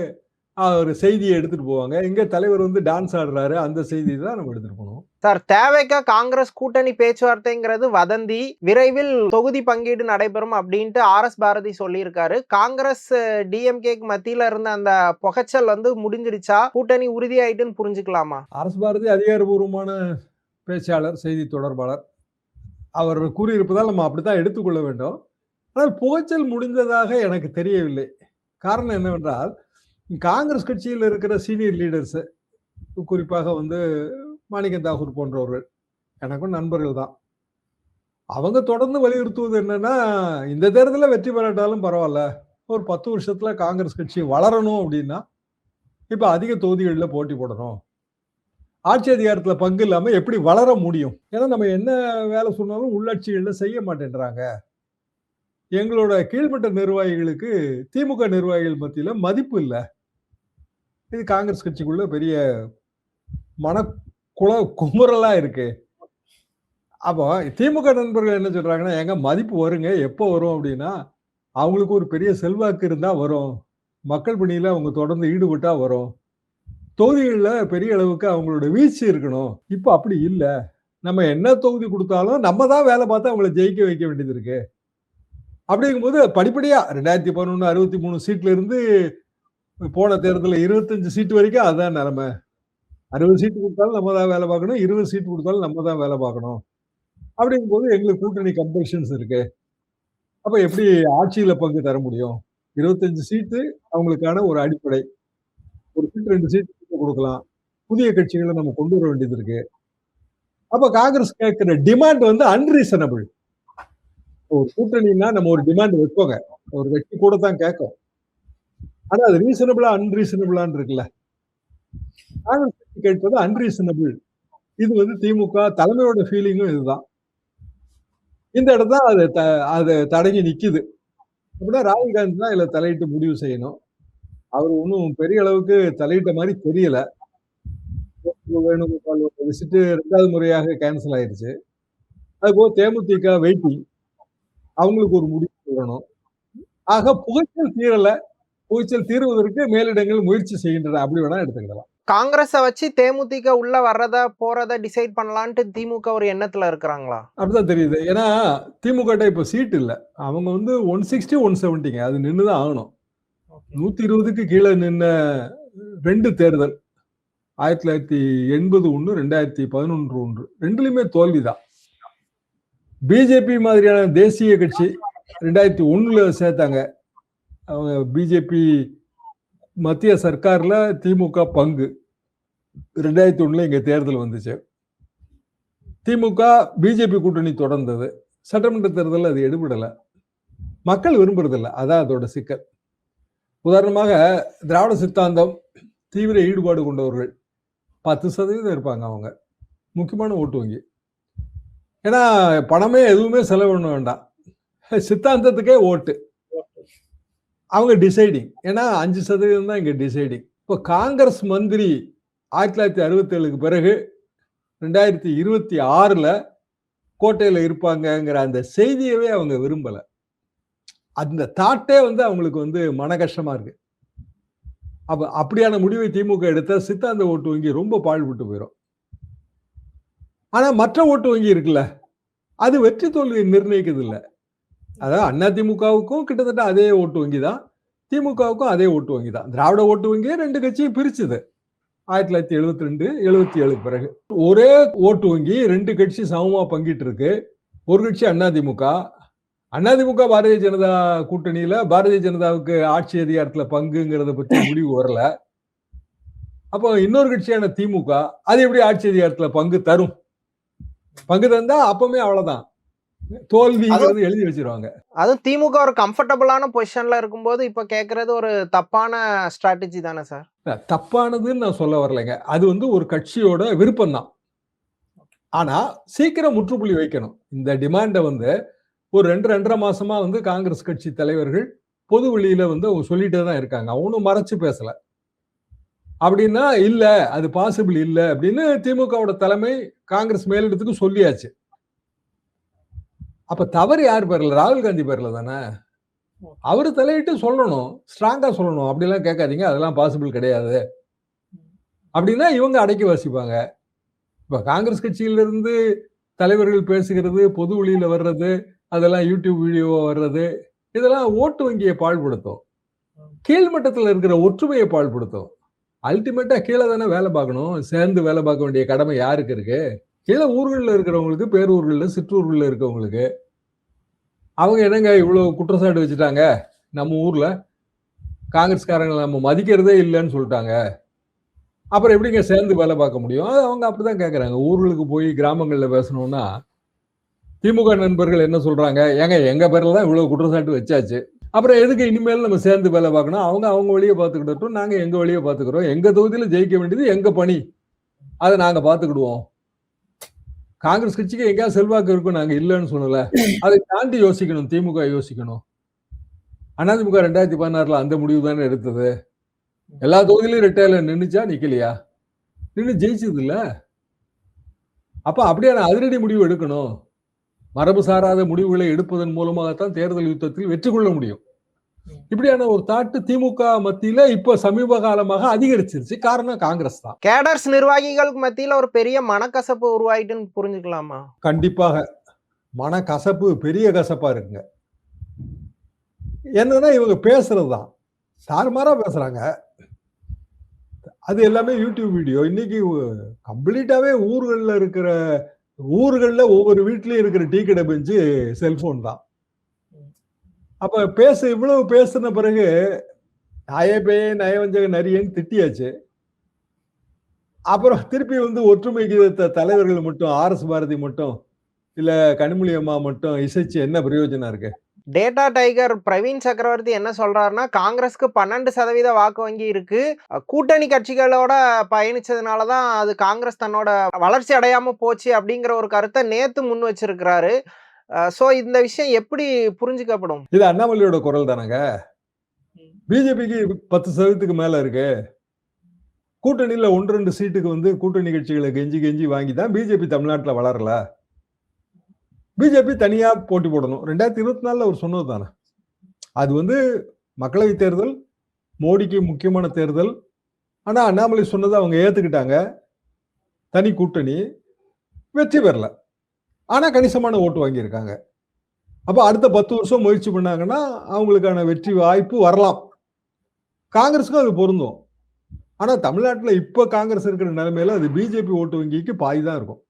அவர் செய்தியை எடுத்துட்டு போவாங்க. இங்க தலைவர் வந்து டான்ஸ் ஆடுறாரு. அந்த செய்தி தான் நம்ம எடுத்துட்டு போனோம் சார் தேவைக்கா காங்கிரஸ் கூட்டணி பேச்சுவார்த்தைங்கிறது வதந்தி விரைவில் தொகுதி பங்கீடு நடைபெறும் அப்படின்ட்டு ஆர் எஸ் பாரதி சொல்லியிருக்காரு. காங்கிரஸ் டிஎம்கேக்கு மத்தியில இருந்த அந்த புகைச்சல் வந்து முடிஞ்சிருச்சா கூட்டணி உறுதியாயிட்டுன்னு புரிஞ்சுக்கலாமா? அரசு பாரதி அதிகாரபூர்வமான பேச்சாளர் செய்தி தொடர்பாளர். அவர் கூறியிருப்பதால் நம்ம அப்படித்தான் எடுத்துக்கொள்ள வேண்டும். ஆனால் புகைச்சல் முடிந்ததாக எனக்கு தெரியவில்லை. காரணம் என்னவென்றால் காங்கிரஸ் கட்சியில் இருக்கிற சீனியர் லீடர்ஸு குறிப்பாக வந்து மாணிக்கம் தாகூர் போன்றவர்கள். எனக்கும் நண்பர்கள் தான். அவங்க தொடர்ந்து வலியுறுத்துவது என்னன்னா இந்த தேர்தலில் வெற்றி பெறாட்டாலும் பரவாயில்ல ஒரு பத்து வருஷத்துல காங்கிரஸ் கட்சி வளரணும் அப்படின்னா இப்ப அதிக தொகுதிகளில் போட்டி போடணும். ஆட்சி அதிகாரத்துல பங்கு இல்லாம எப்படி வளர முடியும்? ஏன்னா நம்ம என்ன வேலை சொன்னாலும் உள்ளாட்சிகள்ல செய்ய மாட்டேன்றாங்க. எங்களோட கீழ்மட்ட நிர்வாகிகளுக்கு திமுக நிர்வாகிகள் மத்தியில மதிப்பு இல்லை. இது காங்கிரஸ் கட்சிக்குள்ள பெரிய மன குல குமுறலா இருக்கு. அப்போ திமுக நண்பர்கள் என்ன சொல்றாங்கன்னா எங்க மதிப்பு வருங்க. எப்போ வரும்? அப்படின்னா அவங்களுக்கு ஒரு பெரிய செல்வாக்கு இருந்தா வரும். மக்கள் பணியில அவங்க தொடர்ந்து ஈடுபட்டா வரும். தொகுதிகளில் பெரிய அளவுக்கு அவங்களோட வீழ்ச்சி இருக்கணும். இப்போ அப்படி இல்லை. நம்ம என்ன தொகுதி கொடுத்தாலும் நம்ம தான் வேலை பார்த்து அவங்கள ஜெயிக்க வைக்க வேண்டியது இருக்கு. அப்படிங்கும்போது படிப்படியாக ரெண்டாயிரத்தி பதினொன்று அறுபத்தி மூணு சீட்ல இருந்து போன தேர்தலில் இருபத்தஞ்சு சீட்டு வரைக்கும் அதுதான் நிலைமை. அறுபது சீட்டு கொடுத்தாலும் நம்ம தான் வேலை பார்க்கணும். இருபது சீட்டு கொடுத்தாலும் நம்ம தான் வேலை பார்க்கணும். அப்படிங்கும்போது எங்களுக்கு கூட்டணி கம்பல்ஷன்ஸ் இருக்கு. அப்ப எப்படி ஆட்சியில பங்கு தர முடியும்? இருபத்தஞ்சு சீட்டு அவங்களுக்கான ஒரு அடிப்படை. ஒரு சீட் ரெண்டு சீட்டு கொடுக்கலாம். புதிய கட்சிகளை நம்ம கொண்டு வர வேண்டியது இருக்கு. அப்ப காங்கிரஸ் கேட்கிற டிமாண்ட் வந்து அன்ரீசனபிள் ஒரு கூட்டணின்னா நம்ம ஒரு டிமாண்ட் வைப்போங்க. ஒரு கட்சி கூட தான் கேட்கும். ஆனா அது ரீசனபிளா அன்ரீசனபிளான்னு இருக்குல்ல. காங்கிரஸ் கேட்பது அன்ரீசனபிள் இது வந்து திமுக தலைமையோட ஃபீலிங்கும் இதுதான். இந்த இடத்துல அது த- அது தடங்கி நிக்குது. அப்படின்னா ராகுல் காந்தி தான் இதில் தலையிட்டு முடிவு செய்யணும். அவர் ஒன்றும் பெரிய அளவுக்கு தலையிட்ட மாதிரி தெரியல. வேணுகோபால் விசிட்டு ரெண்டாவது முறையாக கேன்சல் ஆயிடுச்சு அதுபோக தேமுதிக வெயிட்டிங் அவங்களுக்கு ஒரு முடிவு சொல்லணும். ஆக புகைச்சல் தீரலை. புகைச்சல் தீர்வதற்கு மேலிடங்கள் முயற்சி செய்கின்றன. அப்படி வேணா எடுத்துக்கிடலாம். காங்கிரஸை வச்சு தேமுதிக உள்ள வர்றதா போறத டிசைட் பண்ணலான்ட்டு திமுக ஒரு எண்ணத்துல இருக்கிறாங்களா? அப்படிதான் தெரியுது. ஏன்னா திமுக இப்ப சீட் இல்ல. அவங்க வந்து ஒன் சிக்ஸ்டி ஒன் செவன்ட்டிங்க அது நின்றுதான் ஆகணும். நூத்தி இருபதுக்கு கீழே நின்ன ரெண்டு தேர்தல். ஆயிரத்தி தொள்ளாயிரத்தி எண்பது ஒன்று ரெண்டாயிரத்தி பதினொன்று ஒன்று. ரெண்டுலையுமே தோல்விதான். பிஜேபி மாதிரியான தேசிய கட்சி ரெண்டாயிரத்தி ஒண்ணுல சேர்த்தாங்க. அவங்க பிஜேபி மத்திய சர்க்கார்ல திமுக பங்கு. ரெண்டாயிரத்தி ஒன்றில் இங்கே தேர்தல் வந்துச்சு. திமுக பிஜேபி கூட்டணி தொடர்ந்தது. சட்டமன்ற தேர்தலில் அது எடுபடலை. மக்கள் விரும்புறதில்லை. அதான் அதோட சிக்கல். உதாரணமாக திராவிட சித்தாந்தம் தீவிர ஈடுபாடு கொண்டவர்கள் பத்து சதவீதம் இருப்பாங்க அவங்க. முக்கியமான ஓட்டு வங்கி. ஏன்னா பணமே எதுவுமே செலவு பண்ண வேண்டாம். சித்தாந்தத்துக்கே ஓட்டு. அவங்க டிசைடிங் ஏன்னா அஞ்சு சதவீதம் தான் இங்கே டிசைடிங் இப்போ காங்கிரஸ் மந்திரி ஆயிரத்தி தொள்ளாயிரத்தி அறுபத்தேழுக்கு பிறகு ரெண்டாயிரத்தி இருபத்தி ஆறில் கோட்டையில் இருப்பாங்கங்கிற அந்த செய்தியவே அவங்க விரும்பலை. அந்த தாட்டே வந்து அவங்களுக்கு வந்து மன கஷ்டமாக இருக்கு. அப்போ அப்படியான முடிவை திமுக எடுத்த சித்தாந்த ஓட்டு வங்கி ரொம்ப பாழ்பட்டு போயிடும் ஆனால் மற்ற ஓட்டு வங்கி இருக்குல்ல அது வெற்றி தோல்வியை நிர்ணயிக்கிறது இல்லை அதாவது அதிமுகவுக்கும் கிட்டத்தட்ட அதே ஓட்டு வங்கி தான் திமுகவுக்கும் அதே ஓட்டு வங்கி தான் திராவிட ஓட்டு வங்கியே ரெண்டு கட்சியும் பிரிச்சுது. ஆயிரத்தி தொள்ளாயிரத்தி எழுபத்தி ரெண்டு எழுபத்தி ஏழுக்கு பிறகு. ஒரே ஓட்டு வங்கி ரெண்டு கட்சி சமமாக பங்கிட்டு இருக்கு ஒரு கட்சி அதிமுக அதிமுக பாரதிய ஜனதா கூட்டணியில பாரதிய ஜனதாவுக்கு ஆட்சி அதிகாரத்துல பங்குங்கிறத பத்தி முடிவு வரல. அப்போ இன்னொரு கட்சியான திமுக அது எப்படி ஆட்சி அதிகாரத்துல பங்கு தரும்? பங்கு தந்தா அப்பவுமே அவ்வளவுதான். தோல்விங்கிறது எழுதி வச்சிருவாங்க. அதுவும் திமுக ஒரு கம்ஃபர்டபுளான பொசிஷன்ல இருக்கும்போது இப்ப கேக்குறது ஒரு தப்பான ஸ்ட்ராட்டஜி தானே சார்? தப்பானதுன்னு நான் சொல்ல வரலைங்க. அது வந்து ஒரு கட்சியோட விருப்பம் தான் ஆனா சீக்கிரம் முற்றுப்புள்ளி வைக்கணும். இந்த டிமாண்டை வந்து ஒரு ரெண்டு ரெண்டரை மாசமா வந்து காங்கிரஸ் கட்சி தலைவர்கள் பொது வெளியில வந்து அவங்க சொல்லிட்டே தான் இருக்காங்க. அவனும் மறைச்சு பேசல. அப்படின்னா இல்ல அது பாசிபிள் இல்ல. அப்படின்னு திமுகவோட தலைமை காங்கிரஸ் மேலிடத்துக்கு சொல்லியாச்சு. அப்ப தவறு யார் பேர்ல? ராகுல் காந்தி பேர்ல தானே? அவர் தலையிட்டு சொல்லணும். ஸ்ட்ராங்கா சொல்லணும். அப்படிலாம் கேட்காதீங்க. அதெல்லாம் பாசிபிள் கிடையாது. அப்படின்னா இவங்க அடக்கி வாசிப்பாங்க. இப்ப காங்கிரஸ் கட்சியிலிருந்து தலைவர்கள் பேசுகிறது பொது வழியில வர்றது அதெல்லாம் யூடியூப் வீடியோவா வர்றது இதெல்லாம் ஓட்டு வங்கியை பாழ்படுத்தும். கீழ்மட்டத்தில் இருக்கிற ஒற்றுமையை பாழ்படுத்தும். அல்டிமேட்டா கீழே தானே வேலை பார்க்கணும். சேர்ந்து வேலை பார்க்க வேண்டிய கடமை யாருக்கு இருக்கு? கீழே ஊர்களில் இருக்கிறவங்களுக்கு பேரூர்களில் சிற்றூர்களில் இருக்கவங்களுக்கு அவங்க என்னங்க இவ்வளோ குற்றச்சாட்டு வச்சுட்டாங்க? நம்ம ஊரில் காங்கிரஸ்காரங்களை நம்ம மதிக்கிறதே இல்லைன்னு சொல்லிட்டாங்க. அப்புறம் எப்படிங்க சேர்ந்து வேலை பார்க்க முடியும்? அது அவங்க அப்படிதான் கேட்குறாங்க ஊர்களுக்கு போய் கிராமங்களில் பேசணும்னா திமுக நண்பர்கள் என்ன சொல்கிறாங்க ஏங்க எங்கள் பேரில் தான் இவ்வளோ குற்றச்சாட்டு வச்சாச்சு? அப்புறம் எதுக்கு இனிமேல் நம்ம சேர்ந்து வேலை பார்க்கணும்? அவங்க அவங்க வழியை பார்த்துக்கிட்டோம் நாங்கள் எங்கள் வழியை பார்த்துக்கிறோம்? எங்கள் தொகுதியில் ஜெயிக்க வேண்டியது எங்கள் பணி? அதை நாங்கள் பார்த்துக்கிடுவோம். காங்கிரஸ் கட்சிக்கு எங்கேயாவது செல்வாக்கு இருக்கும் நாங்க இல்லைன்னு சொல்லல அதை தாண்டி யோசிக்கணும் திமுக யோசிக்கணும். அதிமுக ரெண்டாயிரத்தி பதினாறுல அந்த முடிவு தானே எடுத்தது. எல்லா தொகுதியிலும் ரெட்டையில நின்னுச்சா நிக்கலையா? நின்று ஜெயிச்சது இல்ல அப்ப அப்படியான அதிரடி முடிவு எடுக்கணும். மரபு சாராத முடிவுகளை எடுப்பதன் மூலமாகத்தான் தேர்தல் யுத்தத்தில் வெற்றி கொள்ள முடியும். இப்படியான ஒரு தாட்டு திமுக மத்தியில இப்ப சமீப காலமாக அதிகரிச்சிருச்சு. காரணம் காங்கிரஸ் தான். கேடர்ஸ் நிர்வாகிகளுக்கு மத்தியில ஒரு பெரிய மனக்கசப்பு உருவாயிட்டுன்னு புரிஞ்சுக்கலாமா? கண்டிப்பாக. மன கசப்பு பெரிய கசப்பா இருக்குங்க. என்னன்னா இவங்க பேசுறதுதான் தாறுமாறா பேசுறாங்க. அது எல்லாமே யூடியூப் வீடியோ இன்னைக்கு கம்ப்ளீட்டாவே ஊர்கள்ல இருக்கிற ஊர்கள்ல ஒவ்வொரு வீட்லயும் இருக்கிற டீ கடை பெஞ்சு செல்போன் தான். அப்ப பேச இவ்வளவு பேசின பிறகு நாயபே நயவஞ்சக நரியன்னு திட்டியாச்சு. அப்புறம் திருப்பி வந்து ஒற்றுமை கீதத்தை தலைவர்கள் மட்டும் ஆர் எஸ் பாரதி மட்டும் இல்ல கனிமொழி அம்மா மட்டும் இசைச்சு என்ன பிரயோஜனம் இருக்கு? டேட்டா டைகர் பிரவீன் சக்கரவர்த்தி என்ன சொல்றாருன்னா காங்கிரஸ்க்கு பன்னெண்டு சதவீத வாக்கு வங்கி இருக்கு. கூட்டணி கட்சிகளோட பயணிச்சதுனால தான் அது காங்கிரஸ் தன்னோட வளர்ச்சி அடையாம போச்சு அப்படிங்கிற ஒரு கருத்தை நேத்து முன் வச்சிருக்கிறாரு. ஸோ இந்த விஷயம் எப்படி புரிஞ்சுக்கப்படும்? இது அண்ணாமலையோட குரல் தானங்க? பிஜேபிக்கு பத்து சதவீதத்துக்கு மேல இருக்கு. கூட்டணியில ஒன்று ரெண்டு சீட்டுக்கு வந்து கூட்டணி கட்சிகளை கெஞ்சி கெஞ்சி வாங்கி தான் பிஜேபி தமிழ்நாட்டுல வளரல. பிஜேபி தனியா போட்டி போடணும். ரெண்டாயிரத்தி இருபத்தி நாலுல அவர் சொன்னது தானே. அது வந்து மக்களவை தேர்தல் மோடிக்கு முக்கியமான தேர்தல். ஆனா அண்ணாமலை சொன்னதை அவங்க ஏத்துக்கிட்டாங்க. தனி கூட்டணி. வெற்றி பெறல. ஆனால் கணிசமான ஓட்டு வாங்கியிருக்காங்க. அப்போ அடுத்த பத்து வருஷம் முயற்சி பண்ணாங்கன்னா அவங்களுக்கான வெற்றி வாய்ப்பு வரலாம். காங்கிரஸுக்கும் அது பொருந்தும். ஆனால் தமிழ்நாட்டில் இப்போ காங்கிரஸ் இருக்கிற நிலைமையில அது பிஜேபி ஓட்டு வங்கிக்கு பாய் தான் இருக்கும்.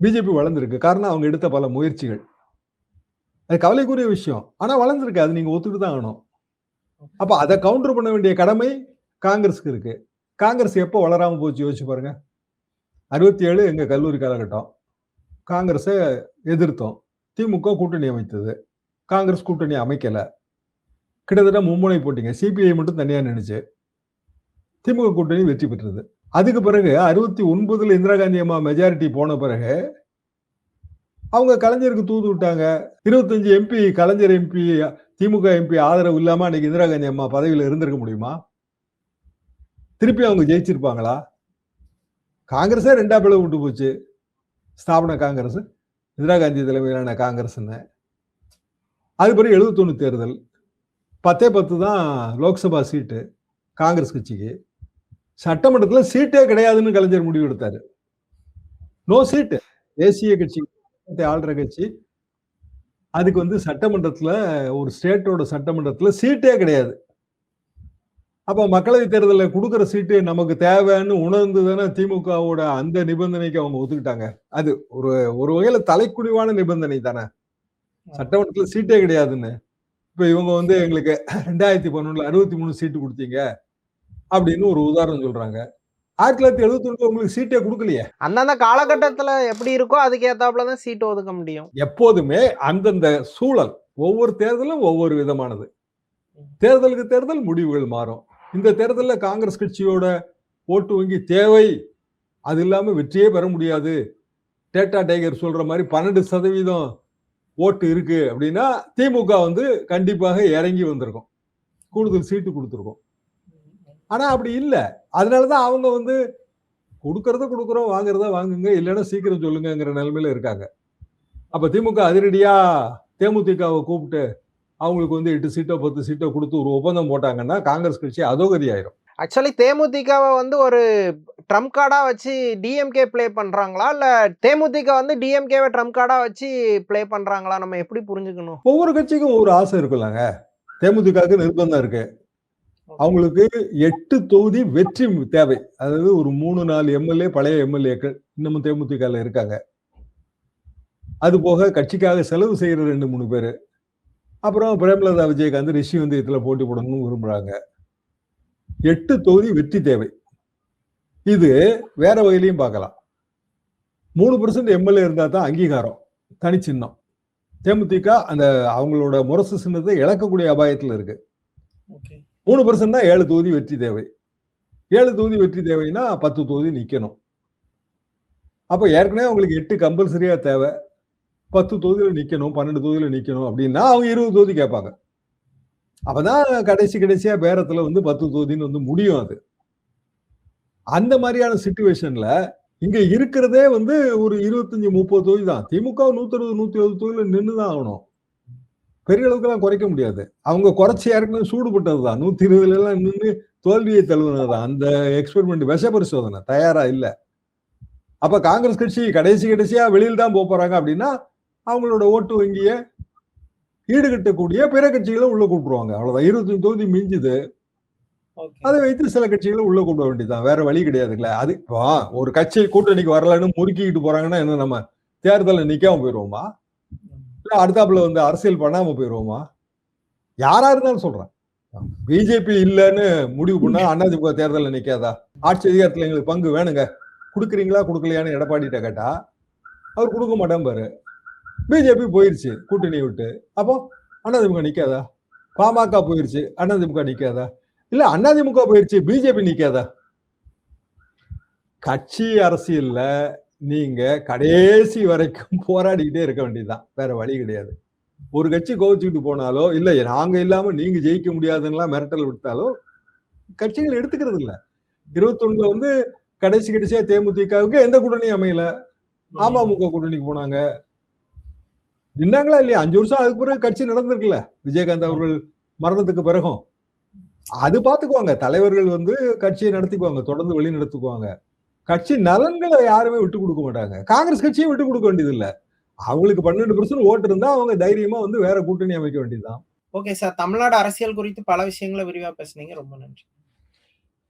பிஜேபி வளர்ந்துருக்கு. காரணம் அவங்க எடுத்த பல முயற்சிகள். அது கவலைக்குரிய விஷயம். ஆனால் வளர்ந்துருக்கு. அது நீங்கள் ஒத்துட்டு தான் ஆகணும். அப்போ அதை கவுண்டர் பண்ண வேண்டிய கடமை காங்கிரஸ்க்கு இருக்கு. காங்கிரஸ் எப்போ வளராமல் போச்சு? யோசிச்சு பாருங்க. அறுபத்தி ஏழு எங்கள் கல்லூரி காலகட்டம். காங்கிரஸை எதிர்த்தோம். திமுக கூட்டணி அமைத்தது. காங்கிரஸ் கூட்டணி அமைக்கல. கிட்டத்தட்ட மும்முனை போட்டிங்க. சிபிஐ மட்டும் தனியாக நினைச்சு திமுக கூட்டணி வெற்றி பெற்றது. அதுக்கு பிறகு அறுபத்தி ஒன்பதுல இந்திரா காந்தி அம்மா மெஜாரிட்டி போன பிறகு அவங்க கலைஞருக்கு தூது விட்டாங்க. இருபத்தஞ்சு MP Kalaignar MP Thimuka MP ஆதரவு இல்லாம அன்னைக்கு இந்திரா காந்தி அம்மா பதவியில் இருந்திருக்க முடியுமா? திருப்பி அவங்க ஜெயிச்சிருப்பாங்களா? காங்கிரஸே ரெண்டா பிளவு விட்டு போச்சு. ஸ்தாபன காங்கிரஸ் இந்திரா காந்தி தலைமையிலான காங்கிரஸ்னு அது பிறகு எழுபத்தொன்னு தேர்தல். பத்தே பத்து தான் லோக்சபா சீட்டு காங்கிரஸ் கட்சிக்கு. சட்டமன்றத்தில் சீட்டே கிடையாதுன்னு கலைஞர் முடிவு எடுத்தார். No seat. தேசிய கட்சி ஆள்ற கட்சி. அதுக்கு வந்து சட்டமன்றத்தில் ஒரு ஸ்டேட்டோட சட்டமன்றத்தில் சீட்டே கிடையாது. அப்ப மக்களவை தேர்தலில் கொடுக்குற சீட்டு நமக்கு தேவைன்னு உணர்ந்து தானே திமுகவோட அந்த நிபந்தனைக்கு அவங்க ஒத்துக்கிட்டாங்க. அது ஒரு ஒரு வகையில தலைக்குடிவான நிபந்தனை தானே. சட்டமன்றத்துல சீட்டே கிடையாதுன்னு. இப்ப இவங்க வந்து எங்களுக்கு ரெண்டாயிரத்தி பதினொன்னுல அறுபத்தி மூணு சீட்டு கொடுத்தீங்க அப்படின்னு ஒரு உதாரணம் சொல்றாங்க. ஆயிரத்தி தொள்ளாயிரத்தி எழுபத்தி ஒண்ணுல உங்களுக்கு சீட்டே கொடுக்கலையே? அந்தந்த காலகட்டத்துல எப்படி இருக்கோ அதுக்கு ஏத்தாப்புல தான் சீட் ஒதுக்க முடியும். எப்போதுமே அந்தந்த சூழல் ஒவ்வொரு தேர்தலும் ஒவ்வொரு விதமானது. தேர்தலுக்கு தேர்தல் முடிவுகள் மாறும். இந்த தேர்தலில் காங்கிரஸ் கட்சியோட ஓட்டு வங்கி தேவை. அது இல்லாமல் வெற்றியே பெற முடியாது. டேட்டா டைகர் சொல்ற மாதிரி பன்னெண்டு சதவீதம் ஓட்டு இருக்கு அப்படின்னா திமுக வந்து கண்டிப்பாக இறங்கி வந்திருக்கும். கூடுதல் சீட்டு கொடுத்துருக்கோம். ஆனா அப்படி இல்லை. அதனால தான் அவங்க வந்து கொடுக்கறத கொடுக்குறோம் வாங்குறத வாங்குங்க இல்லைன்னா சீக்கிரம் சொல்லுங்கங்கிற நிலைமையில இருக்காங்க. அப்ப திமுக அதிரடியா தேமுதிகவை கூப்பிட்டு அவங்களுக்கு வந்து எட்டு சீட்டோ பத்து சீட்டோ கொடுத்து ஒரு ஒப்பந்தம் போட்டாங்கன்னா காங்கிரஸ் கட்சி அதோகதி ஆயிரும் ஆக்சுவலி தேமுதிகவை வந்து ஒரு ட்ரம்ப் கார்டா வச்சு டிஎம்கே ப்ளே பண்றாங்களா? இல்ல தேமுதிக வந்து டிஎம்கேவை ட்ரம்ப் கார்டா வச்சு ப்ளே பண்றாங்களா? நம்ம எப்படி புரிஞ்சுக்கணும்? ஒவ்வொரு கட்சிக்கும் ஒவ்வொரு ஆசை இருக்குல்லங்க. தேமுதிகவுக்கு நிர்பந்தம் இருக்கு. அவங்களுக்கு எட்டு தொகுதி வெற்றி தேவை. அதாவது ஒரு மூணு நாலு எம்எல்ஏ பழைய எம்எல்ஏக்கள் இன்னமும் தேமுதிகல இருக்காங்க. அது போக கட்சிக்காக செலவு செய்யற ரெண்டு மூணு பேர். அப்புறம் பிரேமலதா விஜயகாந்த் ரிஷி வந்து இதுல போட்டி போடணும்னு விரும்புறாங்க. எட்டு தொகுதி வெற்றி தேவை. இது வேற வகையிலையும் பார்க்கலாம். மூணு பர்சன்ட் எம்எல்ஏ இருந்தா தான் அங்கீகாரம். தனிச்சின்னம் தேமுதிக அந்த அவங்களோட முரசு சின்னத்தை இழக்கக்கூடிய அபாயத்துல இருக்கு. மூணு பர்சன்ட் தான் ஏழு தொகுதி வெற்றி தேவை. ஏழு தொகுதி வெற்றி தேவைன்னா பத்து தொகுதி நிக்கணும். அப்ப ஏற்கனவே அவங்களுக்கு எட்டு கம்பல்சரியா தேவை. பத்து தொகுதியில நிக்கணும் பன்னெண்டு தொகுதியில் நிக்கணும் அப்படின்னா அவங்க இருபது தொகுதி கேட்பாங்க. அப்பதான் கடைசி கடைசியா பேரத்துல வந்து பத்து தொகுதின்னு வந்து முடியும் அது. அந்த மாதிரியான சுச்சுவேஷன்ல இங்க இருக்கிறதே வந்து ஒரு இருபத்தஞ்சு முப்பது தொகுதி தான். திமுக நூத்தி அறுபது நூத்தி எழுபது தொகுதியில நின்று தான் ஆகணும். பெரிய அளவுக்குலாம் குறைக்க முடியாது. அவங்க குறைச்சி ஏற்கனவே சூடுபட்டது தான். நூத்தி இருபதுல எல்லாம் நின்று தோல்வியை தழுவுனது தான். அந்த எக்ஸ்பெரிமெண்ட் விஷ பரிசோதனை தயாரா இல்லை. அப்ப காங்கிரஸ் கட்சி கடைசி கடைசியா வெளியில் தான் போக போறாங்க அப்படின்னா அவங்களோட ஓட்டு வங்கிய ஈடுகட்டக்கூடிய பிற கட்சிகளை உள்ள கூப்பிடுவாங்க. அவ்வளவுதான். இருபத்தஞ்சு தொகுதி மிஞ்சுது. அதை வைத்து சில கட்சிகளை உள்ள கூப்பிட வேண்டியதுதான். வேற வழி கிடையாதுல்ல அது இப்போ ஒரு கட்சி கூட்டணிக்கு வரலன்னு முறுக்கிக்கிட்டு போறாங்கன்னா என்ன நம்ம தேர்தலில் நிக்காம போயிருவோமா? இல்ல அடுத்தாப்புல வந்து அரசியல் பண்ணாம போயிருவோமா? யாரா இருந்தாலும் சொல்றேன். பிஜேபி இல்லைன்னு முடிவு பண்ணா அதிமுக தேர்தலில் நிக்காதா? ஆட்சி அதிகாரத்துல எங்களுக்கு பங்கு வேணுங்க. கொடுக்குறீங்களா கொடுக்கலையான்னு எடப்பாடிட்ட கேட்டா அவர் கொடுக்க மாட்டேன் பாரு. பிஜேபி போயிருச்சு கூட்டணியை விட்டு. அப்போ அதிமுக நிக்காதா? பாமக போயிருச்சு அதிமுக நிக்காதா? இல்ல அதிமுக போயிருச்சு பிஜேபி நிக்காதா? கட்சி அரசியல்ல நீங்க கடைசி வரைக்கும் போராடிக்கிட்டே இருக்க வேண்டியதுதான். வேற வழி கிடையாது. ஒரு கட்சி கோவிச்சுக்கிட்டு போனாலோ இல்ல நாங்க இல்லாம நீங்க ஜெயிக்க முடியாதுன்னா மிரட்டல் விட்டாலோ கட்சிகள் எடுத்துக்கிறது இல்ல. இருபத்தொன்னுல வந்து கடைசி கடைசியா தேமுதிகவுக்கு எந்த கூட்டணியும் அமையல. அமமுக கூட்டணிக்கு போனாங்க. நின்னாங்களா இல்லையா? அஞ்சு வருஷம் அதுக்கு பிறகு கட்சி நடந்திருக்குல்ல? விஜயகாந்த் அவர்கள் மரணத்துக்கு பிறகும். அது பாத்துக்குவாங்க தலைவர்கள் வந்து கட்சியை நடத்திக்குவாங்க. தொடர்ந்து வழி நடத்துக்குவாங்க. கட்சி நலன்களை யாருமே விட்டு கொடுக்க மாட்டாங்க. காங்கிரஸ் கட்சியும் விட்டு கொடுக்க வேண்டியது இல்ல அவங்களுக்கு பன்னெண்டு பர்சன்ட் ஓட்டு இருந்தா அவங்க தைரியமா வந்து வேற கூட்டணி அமைக்க வேண்டியதுதான். Okay sir. தமிழ்நாடு அரசியல் குறித்து பல விஷயங்களை விரிவா பேசுனீங்க. ரொம்ப நன்றி.